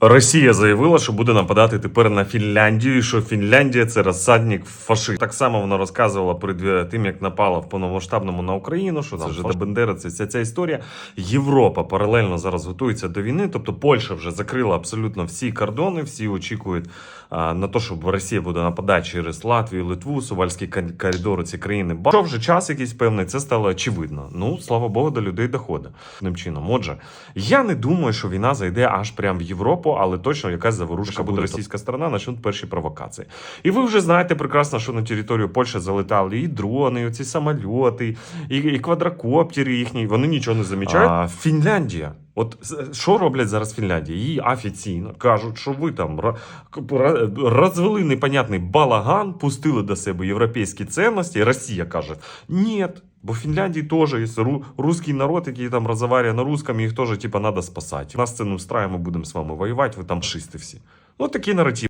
Росія заявила, що буде нападати тепер на Фінляндію, і що Фінляндія це розсадник фашистів. Так само вона розказувала перед е, тим, як напала в повномасштабному на Україну, що це вже до Бендера, це вся ця історія. Європа паралельно зараз готується до війни. Тобто Польща вже закрила абсолютно всі кордони, всі очікують а, на те, що Росія буде нападати через Латвію, Литву, Сувальський коридор, ці країни. Пройшов вже час якийсь певний, це стало очевидно. Ну, слава Богу, до людей доходить. Таким чином. Отже, я не думаю, що війна зайде аж прямо в Європу, але точно якась заворушка буде російська сторона почнуть перші провокації. І ви вже знаєте прекрасно, що на територію Польщі залетали і дрони, і оці самольоти, і, і квадрокоптери їхні. Вони нічого не замічають. А Фінляндія. От що роблять зараз Фінляндія? Її офіційно кажуть, що ви там розвели непонятний балаган, пустили до себе європейські цінності. Росія каже: ні. Бо в Фінляндії теж є ру- русський народ, який там розмовляє на русском, їх теж типа треба спасати. Нас це не встрає, будемо з вами воювати, ви там шисти всі. Ну такий наратив.